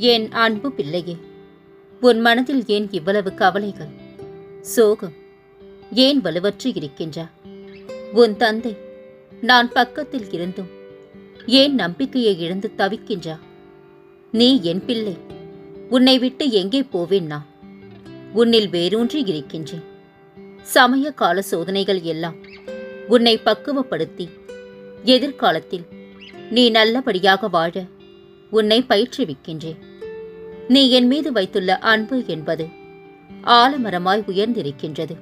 என் அன்பு பிள்ளையே? உன் மனதில் ஏன் இவ்வளவு கவலைகள்? சோகம். ஏன் வலுவற்று இருக்கின்றா? உன் தந்தை நான் பக்கத்தில் இருந்தும் ஏன் நம்பிக்கையை இழந்து தவிக்கின்றா? நீ என் பிள்ளை உன்னை விட்டு எங்கே போவேன் நான்? உன்னில் வேரூன்றி இருக்கின்றேன். சமய கால சோதனைகள் எல்லாம் உன்னை பக்குவப்படுத்தி எதிர்காலத்தில் நீ நல்லபடியாக வாழ உன்னை பயிற்றுவிக்கின்றேன். நீ என் மீது வைத்துள்ள அன்பு என்பது ஆலமரமாய் உயர்ந்திருக்கின்றது.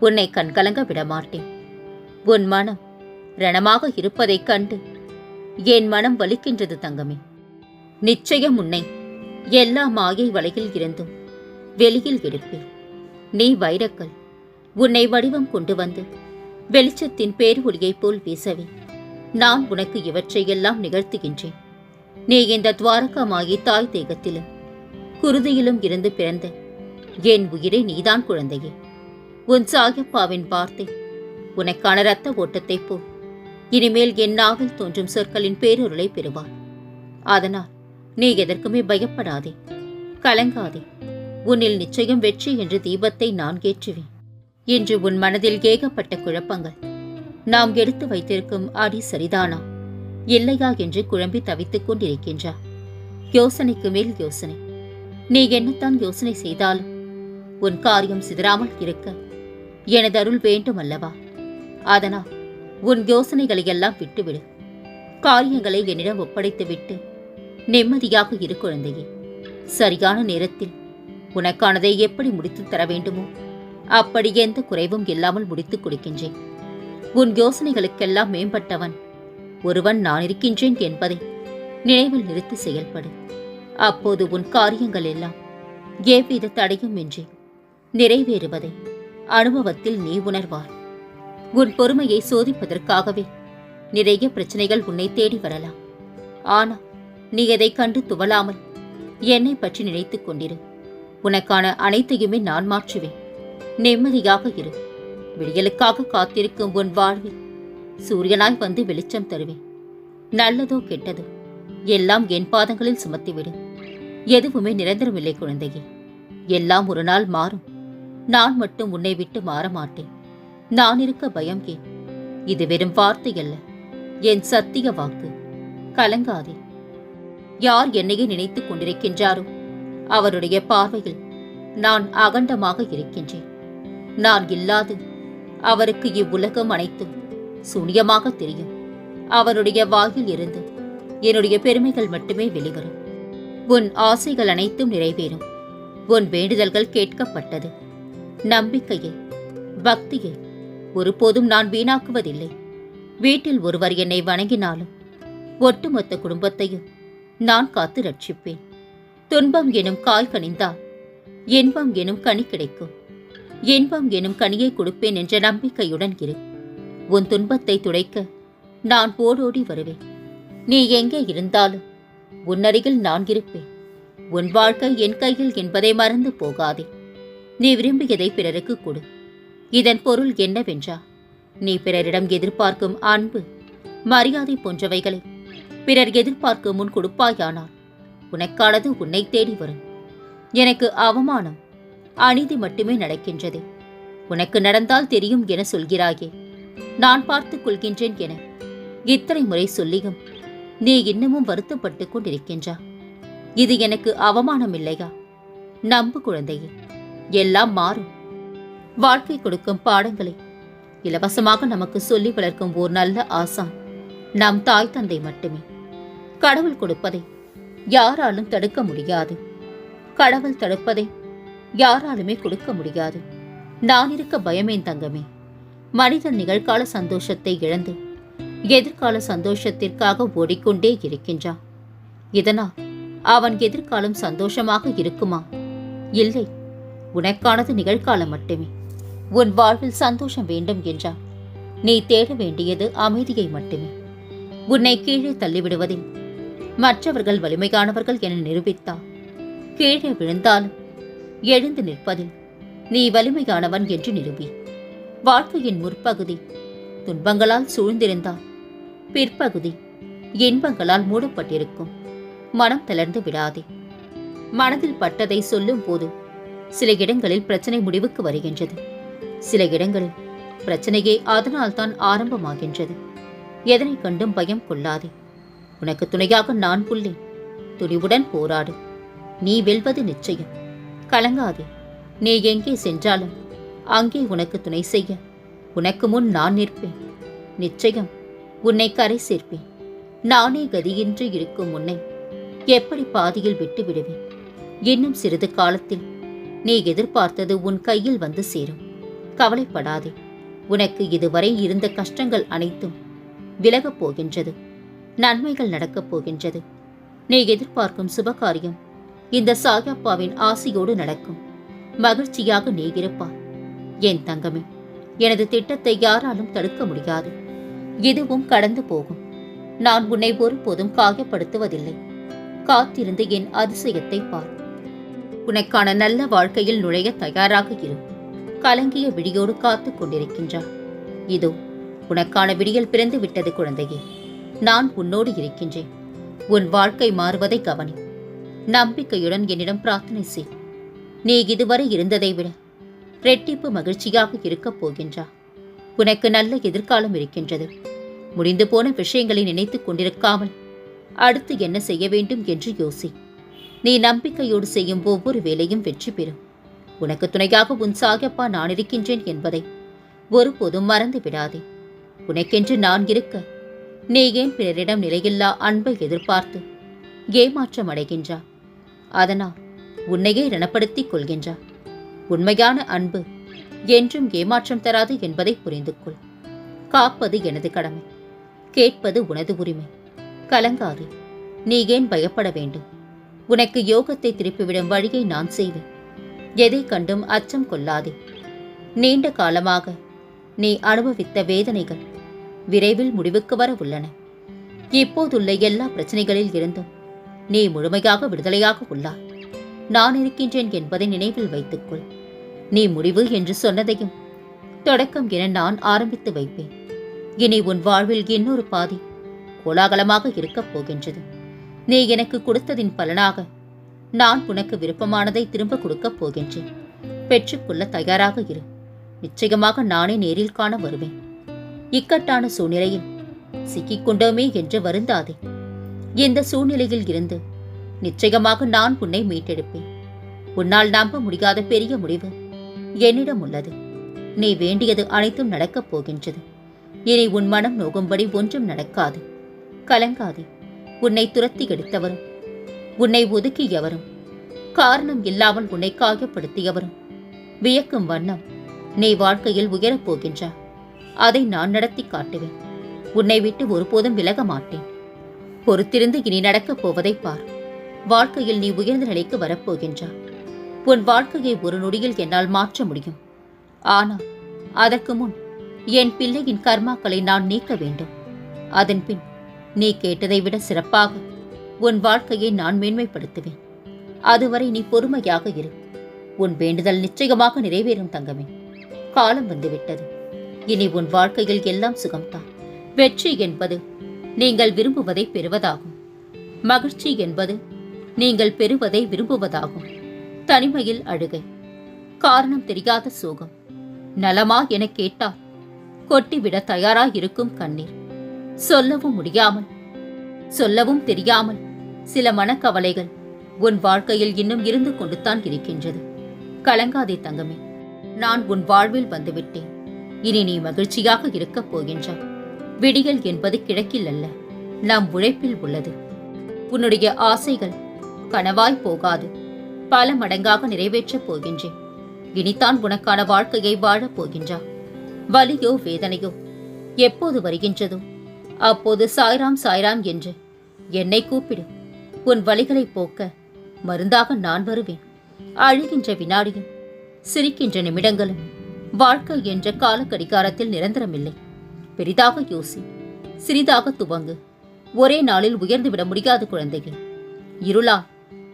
உன்னை கண்கலங்க விடமாட்டேன். உன் மனம் ரணமாக இருப்பதைக் கண்டு என் மனம் வலிக்கின்றது தங்கமே. நிச்சயம் உன்னை எல்லா மாயை வலையில் இருந்தும் வெளியில் எடுப்பேன். நீ வைரக்கல் உன்னை வடிவம் கொண்டு வந்து வெளிச்சத்தின் பேரொளியைப் போல் வீசவே. நான் உனக்கு இவற்றையெல்லாம் நிகழ்த்துகின்றேன். நீ இந்த துவாரகமாகி தாய் தேகத்திலும் குருதியிலும் இருந்து பிறந்த என் உயிரை நீதான் குழந்தையே. உன் சாயப்பாவின் வார்த்தை உனக்கான இரத்த ஓட்டத்தைப் போல். இனிமேல் என் நாவில் தோன்றும் சொற்களின் பேரொருளை பெறுவார் அதனால் நீ எதற்குமே பயப்படாதே. கலங்காதே. உன்னில் நிச்சயம் வெற்றி என்று தீபத்தை நான் ஏற்றுவேன். என்று உன் மனதில் ஏகப்பட்ட குழப்பங்கள். நாம் எடுத்து வைத்திருக்கும் அடி சரிதானா? இல்லையா என்று குழம்பி தவித்துக் கொண்டிருக்கின்றா? யோசனைக்கு மேல் யோசனை. நீ என்னத்தான் யோசனை செய்தாலும் உன் காரியம் சிதறாமல் இருக்க. எனது அருள் வேண்டும் அல்லவா அதனால் உன் யோசனைகளை எல்லாம் விட்டுவிடு. காரியங்களை என்னிடம் ஒப்படைத்துவிட்டு நிம்மதியாக இரு குழந்தையே. சரியான நேரத்தில் உனக்கானதை எப்படி முடித்துத் தர வேண்டுமோ அப்படி எந்த குறைவும் இல்லாமல் முடித்துக் கொடுக்கின்றேன். உன் யோசனைகளுக்கெல்லாம் மேம்பட்டவன் ஒருவன் நான் இருக்கின்றேன் என்பதை நினைவில் நிறுத்தி செயல்படு. அப்போது உன் காரியங்கள் எல்லாம் எவ்வித தடையும் இன்றி நிறைவேறுவதை அனுபவத்தில் நீ உணர்வார் உன் பொறுமையை சோதிப்பதற்காகவே நிறைய பிரச்சனைகள் உன்னை தேடி வரலாம். ஆனால் நீ எதை கண்டு துவலாமல் என்னை பற்றி நினைத்துக் கொண்டிரு. உனக்கான அனைத்தையுமே நான் மாற்றுவேன். நிம்மதியாக இரு. விடியலுக்காக காத்திருக்கும் உன் வாழ்வில் சூரியனாய் வந்து வெளிச்சம் தருவேன். நல்லதோ கெட்டதோ எல்லாம் என் பாதங்களில் சுமத்திவிடு. எதுவுமே நிரந்தரமில்லை குழந்தையே. எல்லாம் ஒரு நாள் மாறும். நான் மட்டும் உன்னை விட்டு மாற மாட்டேன். நான் இருக்க பயம் ஏன் இது வெறும் வார்த்தை அல்ல. என் சத்திய வாக்கு. கலங்காதே. யார் என்னையே நினைத்துக் கொண்டிருக்கின்றாரோ அவருடைய பார்வையில் நான் அகண்டமாக இருக்கின்றேன். நான் இல்லாது அவருக்கு இவ்வுலகம் அனைத்தும் சூனியமாக தெரியும். அவருடைய வாயில் இருந்து என்னுடைய பெருமைகள் மட்டுமே வெளிவரும். உன் ஆசைகள் அனைத்தும் நிறைவேறும். உன் வேண்டுதல்கள் கேட்கப்பட்டது. நம்பிக்கையை பக்தியை ஒருபோதும் நான் வீணாக்குவதில்லை. வீட்டில் ஒருவர் என்னை வணங்கினாலும் ஒட்டுமொத்த குடும்பத்தையும் நான் காத்து ரட்சிப்பேன். துன்பம் எனும் காய் கனிந்தால் இன்பம் எனும் கனி கிடைக்கும். இன்பம் எனும் கனியை கொடுப்பேன் என்ற நம்பிக்கையுடன் இரு. உன் துன்பத்தை துடைக்க நான் ஓடோடி வருவேன். நீ எங்கே இருந்தாலும் உன்னருகில் நான் இருப்பேன். உன் வாழ்க்கை என் கையில் என்பதை மறந்து போகாதே. நீ விரும்பியதை பிறருக்கு கொடு. இதன் பொருள் என்னவென்றா? நீ பிறரிடம் எதிர்பார்க்கும் அன்பு மரியாதை போன்றவைகளை. பிறர் எதிர்பார்க்கும் முன் கொடுப்பாயானால் உனக்கானது உன்னை தேடி வரும். எனக்கு அவமானம் அநீதி மட்டுமே நடக்கின்றது. உனக்கு நடந்தால் தெரியும் என சொல்கிறாயே. நான் பார்த்துக் கொள்கின்றேன் என இத்தனை முறை சொல்லியும் நீ இன்னமும் வருத்தப்பட்டு கொண்டிருக்கின்றா? இது எனக்கு அவமானம் இல்லையா நம்பு குழந்தையே எல்லாம் மாறும். வாழ்க்கை கொடுக்கும் பாடங்களை இலவசமாக நமக்கு சொல்லி வளர்க்கும் ஓர் நல்ல ஆசான் நம் தாய் தந்தை மட்டுமே. கடவுள் கொடுப்பதை யாராலும் தடுக்க முடியாது. கடவுள் தடுப்பதை யாராலுமே கொடுக்க முடியாது. நான் இருக்க பயமேன் தங்கமே. மனிதன் நிகழ்கால சந்தோஷத்தை இழந்து எதிர்கால சந்தோஷத்திற்காக ஓடிக்கொண்டே இருக்கின்றான். இதனால் அவன் எதிர்காலம் சந்தோஷமாக இருக்குமா? இல்லை உனக்கானது நிகழ்காலம் மட்டுமே. உன் வாழ்வில் சந்தோஷம் வேண்டும் என்றால் நீ தேட வேண்டியது அமைதியை மட்டுமே. உன்னை கீழே தள்ளிவிடுவதில் மற்றவர்கள் வலிமையானவர்கள் என நிரூபித்தால் கீழே விழுந்தாலும் எழுந்து நிற்பதில் நீ வலிமையானவன் என்று நிரூபி. வாழ்க்கையின் முற்பகுதி துன்பங்களால் சூழ்ந்திருந்தால் பிற்பகுதி இன்பங்களால் மூடப்பட்டிருக்கும். மனம் தளர்ந்து விடாதே. மனதில் பட்டதை சொல்லும் போது சில இடங்களில் பிரச்சனை முடிவுக்கு வருகின்றது. சில இடங்களில் பிரச்சனையே அதனால்தான் ஆரம்பமாகின்றது. எதனை கண்டும் பயம் கொள்ளாதே. உனக்கு துணையாக நான் புள்ளேன் துணிவுடன் போராடு. நீ வெல்வது நிச்சயம். கலங்காதே. நீ எங்கே சென்றாலும் அங்கே உனக்கு துணை செய்ய. உனக்கு முன் நான் நிற்பேன். நிச்சயம். உன்னை கரை சேர்ப்பேன். நானே கதியின்றி இருக்கும் உன்னை எப்படி பாதியில் விட்டு விடுவேன்? இன்னும் சிறிது காலத்தில் நீ எதிர்பார்த்தது உன் கையில் வந்து சேரும். கவலைப்படாதே. உனக்கு இதுவரை இருந்த கஷ்டங்கள் அனைத்தும் விலகப் போகின்றது. நன்மைகள் நடக்கப் போகின்றது. நீ எதிர்பார்க்கும் சுபகாரியம் இந்த சாயப்பாவின் ஆசையோடு நடக்கும். மகிழ்ச்சியாக நீ இருப்பார் என் தங்கமே எனது திட்டத்தை யாராலும் தடுக்க முடியாது. இதுவும் கடந்து போகும். நான் உன்னை ஒருபோதும் காயப்படுத்துவதில்லை. காத்திருந்து என் அதிசயத்தை பார். உனக்கான நல்ல வாழ்க்கையில் நுழைய தயாராக இரு. கலங்கிய விடியோடு காத்துக் கொண்டிருக்கின்றார் இதோ உனக்கான விடியல் பிறந்து விட்டது குழந்தையே. நான் உன்னோடு இருக்கின்றேன். உன் வாழ்க்கை மாறுவதை கவனி. நம்பிக்கையுடன் என்னிடம் பிரார்த்தனை செய். நீ இதுவரை இருந்ததை விட ரெட்டிப்பு மகிழ்ச்சியாக இருக்கப் போகின்றா உனக்கு நல்ல எதிர்காலம் இருக்கின்றது. முடிந்து போன விஷயங்களை நினைத்துக் கொண்டிருக்காமல் அடுத்து என்ன செய்ய வேண்டும் என்று யோசி. நீ நம்பிக்கையோடு செய்யும் ஒவ்வொரு வேலையும் வெற்றி பெறும். உனக்கு துணையாக உன் சாகப்பா நான் இருக்கின்றேன் என்பதை ஒருபோதும் மறந்து விடாதே. உனக்கென்று நான் இருக்க நீ ஏன் பிறரிடம் நிலையில்லா அன்பை எதிர்பார்த்து ஏமாற்றம் அடைகின்றா? அதனால் உன்னையே ரணப்படுத்திக் கொள்கின்றா. உண்மையான அன்பு என்றும் ஏமாற்றம் தராது என்பதை புரிந்து கொள். காப்பது எனது கடமை. கேட்பது உனது உரிமை. கலங்காரி நீ ஏன் பயப்பட வேண்டும்? உனக்கு யோகத்தை திருப்பிவிடும் வழியை நான் செய்வேன். எதை கண்டும் அச்சம் கொள்ளாதே. நீண்ட காலமாக நீ அனுபவித்த வேதனைகள் விரைவில் முடிவுக்கு வர உள்ளன. இப்போதுள்ள எல்லா பிரச்சனைகளில் இருந்தும் நீ முழுமையாக விடுதலையாக உள்ளாய். நான் இருக்கின்றேன் என்பதை நினைவில் வைத்துக்கொள் நீ முடிவு என்று சொன்னதையும் தொடக்கம் என நான் ஆரம்பித்து வைப்பேன். இனி உன் வாழ்வில் இன்னொரு பாதி கோலாகலமாக இருக்கப் போகின்றது. நீ எனக்கு கொடுத்ததின் பலனாக நான் உனக்கு விருப்பமானதை திரும்ப கொடுக்கப் போகின்றேன். பெற்றுக்கொள்ள தயாராக இரு. நிச்சயமாக நானே நேரில் காண வருவேன். இக்கட்டான சூழ்நிலையில் சிக்கிக் கொண்டோமே என்று வருந்தாதே. இந்த சூழ்நிலையில் இருந்து நிச்சயமாக நான் உன்னை மீட்டெடுப்பேன். உன்னால் நம்ப முடியாத பெரிய முடிவு. என்னிடம் உள்ளது. நீ வேண்டியது அனைத்தும் நடக்கப் போகின்றது. இனி உன் மனம் நோகும்படி ஒன்றும் நடக்காது. கலங்காதே. உன்னை துரத்தி எடுத்தவரும் உன்னை ஒதுக்கியவரும் காரணம் இல்லாமல் உன்னை காயப்படுத்தியவரும். வியக்கும் வண்ணம் நீ வாழ்க்கையில் உயரப் போகின்றாய் அதை நான் நடத்தி காட்டுவேன். உன்னை விட்டு ஒருபோதும் விலக மாட்டேன். பொறுத்திருந்து இனி நடக்கப் போவதை பார். வாழ்க்கையில் நீ உயர்ந்த நிலைக்கு வரப்போகின்றாய் உன் வாழ்க்கையை ஒரு நொடியில் என்னால் மாற்ற முடியும். ஆனால் அதற்கு முன் என் பிள்ளையின் கர்மாக்களை நான் நீக்க வேண்டும். அதன் பின் நீ கேட்டதை விட சிறப்பாக உன் வாழ்க்கையை நான் மேன்மைப்படுத்துவேன். அதுவரை நீ பொறுமையாக இரு. உன் வேண்டுதல் நிச்சயமாக நிறைவேறும் தங்கமே. காலம் வந்துவிட்டது. இனி உன் வாழ்க்கையில் எல்லாம் சுகம்தான். வெற்றி என்பது நீங்கள் விரும்புவதை பெறுவதாகும். மகிழ்ச்சி என்பது நீங்கள் பெறுவதை விரும்புவதாகும். தனிமையில் அழுகை. காரணம் தெரியாத சோகம். நலமா என கேட்டால் கொட்டிவிட தயாராயிருக்கும் கண்ணீர். சொல்லவும் முடியாமல் சொல்லவும் தெரியாமல் சில மனக்கவலைகள் உன் வாழ்க்கையில் இன்னும் இருந்து கொண்டுதான் இருக்கின்றது. கலங்காதே தங்கமே நான் உன் வாழ்வில் வந்துவிட்டேன். இனி நீ மகிழ்ச்சியாக இருக்கப் போகின்றாய். விடியல் என்பது கிழக்கில் அல்ல நம் உழைப்பில் உள்ளது. உன்னுடைய ஆசைகள் கனவாய் போகாது. பல மடங்காக நிறைவேற்றப் போகின்றேன். இனித்தான் உனக்கான வாழ்க்கையை வாழப் போகின்றா வலியோ வேதனையோ எப்போது வருகின்றதோ அப்போது சாய்ராம் சாய்ராம் என்று என்னை கூப்பிடு. உன் வலிகளை போக்க மருந்தாக நான் வருவேன். அழுகின்ற வினாடியும் சிரிக்கின்ற நிமிடங்களும் வாழ்க்கை என்ற கால கடிகாரத்தில் நிரந்தரமில்லை. பெரிதாக யோசி சிறிதாக துவங்கு. ஒரே நாளில் உயர்ந்து விட முடியாது குழந்தைகள் இருளா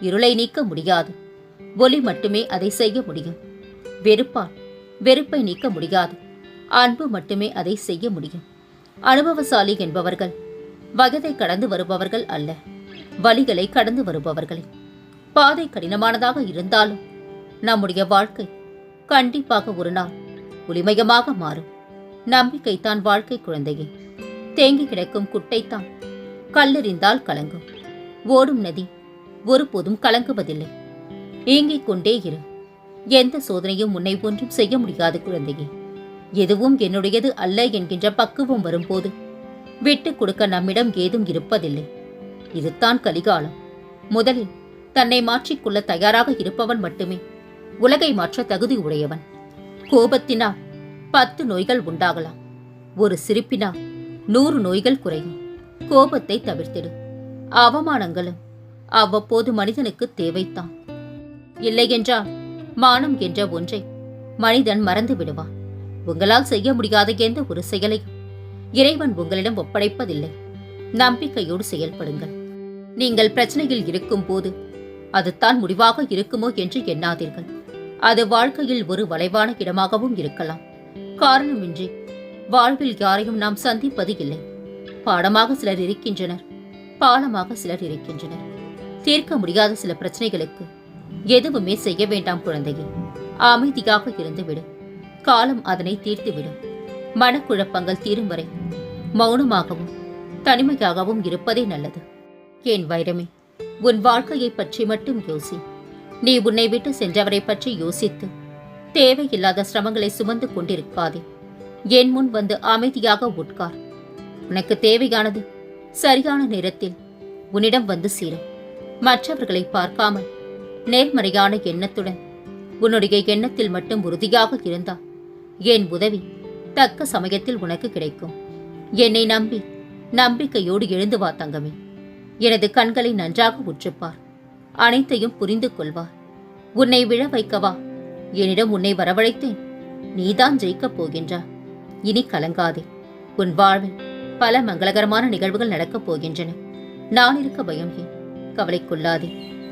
இருளை நீக்க முடியாது. ஒலி மட்டுமே அதை செய்ய முடியும். வெறுப்பால் வெறுப்பை நீக்க முடியாது. அன்பு மட்டுமே அதை செய்ய முடியும். அனுபவசாலி என்பவர்கள் வயதை கடந்து வருபவர்கள் அல்ல. வழிகளை கடந்து வருபவர்களே. பாதை கடினமானதாக இருந்தாலும் நம்முடைய வாழ்க்கை கண்டிப்பாக ஒரு நாள் ஒளிமயமாக மாறும். நம்பிக்கைத்தான் வாழ்க்கை குழந்தையே. தேங்கி கிடக்கும் குட்டைத்தான் கல்லெறிந்தால் கலங்கும். ஓடும் நதி ஒருபோதும் கலங்குவதில்லை. ஏங்கிக் கொண்டே இரு. எந்த சோதனையும் உன்னை ஒன்றும் செய்ய முடியாது குழந்தையே. எதுவும் என்னுடையது அல்ல என்கின்ற பக்குவம் வரும்போது விட்டுக் கொடுக்க நம்மிடம் ஏதும் இருப்பதில்லை. இதுதான் கலிகாலம். முதலில் தன்னை மாற்றிக்கொள்ள தயாராக இருப்பவன் மட்டுமே. உலகை மாற்ற தகுதி உடையவன். கோபத்தினால் பத்து நோய்கள் உண்டாகலாம். ஒரு சிரிப்பினால் நூறு நோய்கள் குறையும். கோபத்தை தவிர்த்திடு. அவமானங்களும் அவ்வப்போது மனிதனுக்கு தேவைத்தான். இல்லையென்றால் மானம் என்ற ஒன்றை. மனிதன் மறந்து விடுவான் உங்களால் செய்ய முடியாத எந்த ஒரு செயலையும். இறைவன் உங்களிடம் ஒப்படைப்பதில்லை. நம்பிக்கையோடு செயல்படுங்கள். நீங்கள் பிரச்சனையில் இருக்கும் போது அதுதான் முடிவாக இருக்குமோ என்று எண்ணாதீர்கள். அது வாழ்க்கையில் ஒரு வளைவான இடமாகவும் இருக்கலாம். காரணமின்றி வாழ்வில் யாரையும் நாம் சந்திப்பது இல்லை. பாடமாக சிலர் இருக்கின்றனர். பாலமாக சிலர் இருக்கின்றனர். தீர்க்க முடியாத சில பிரச்சனைகளுக்கு எதுவுமே செய்ய வேண்டாம் குழந்தையே. அமைதியாக இருந்துவிடு. காலம் அதனை தீர்த்துவிடும். மனக்குழப்பங்கள் தீரும் வரை மௌனமாகவும் தனிமையாகவும் இருப்பதே நல்லது. ஏன் வைரமே உன் வாழ்க்கையைப் பற்றி மட்டும் யோசி. நீ உன்னை விட்டு சென்றவரை பற்றி யோசித்து தேவையில்லாத சிரமங்களை சுமந்து கொண்டிருக்காதே. என் முன் வந்து அமைதியாக உட்கார். உனக்கு தேவையானது சரியான நேரத்தில் உன்னிடம் வந்து சேரும். மற்றவர்களை பார்க்காமல் நேர்மறையான எண்ணத்துடன். உன்னுடைய எண்ணத்தில் மட்டும் உறுதியாக இருந்தால் என் உதவி தக்க சமயத்தில் உனக்கு கிடைக்கும். என்னை நம்பி நம்பிக்கையோடு எழுந்து வா தங்கமே. எனது கண்களை நன்றாக உற்றுப்பார். அனைத்தையும் புரிந்து கொள்வார். உன்னை விழ வைக்கவா? என்னிடம் உன்னை வரவழைத்தேன். நீதான் ஜெயிக்கப் போகின்றாய் இனி கலங்காதே. உன் வாழ்வில் பல மங்களகரமான நிகழ்வுகள் நடக்கப் போகின்றன. நான் இருக்க பயம் ஏன்? கவலைக்குள்ளாதே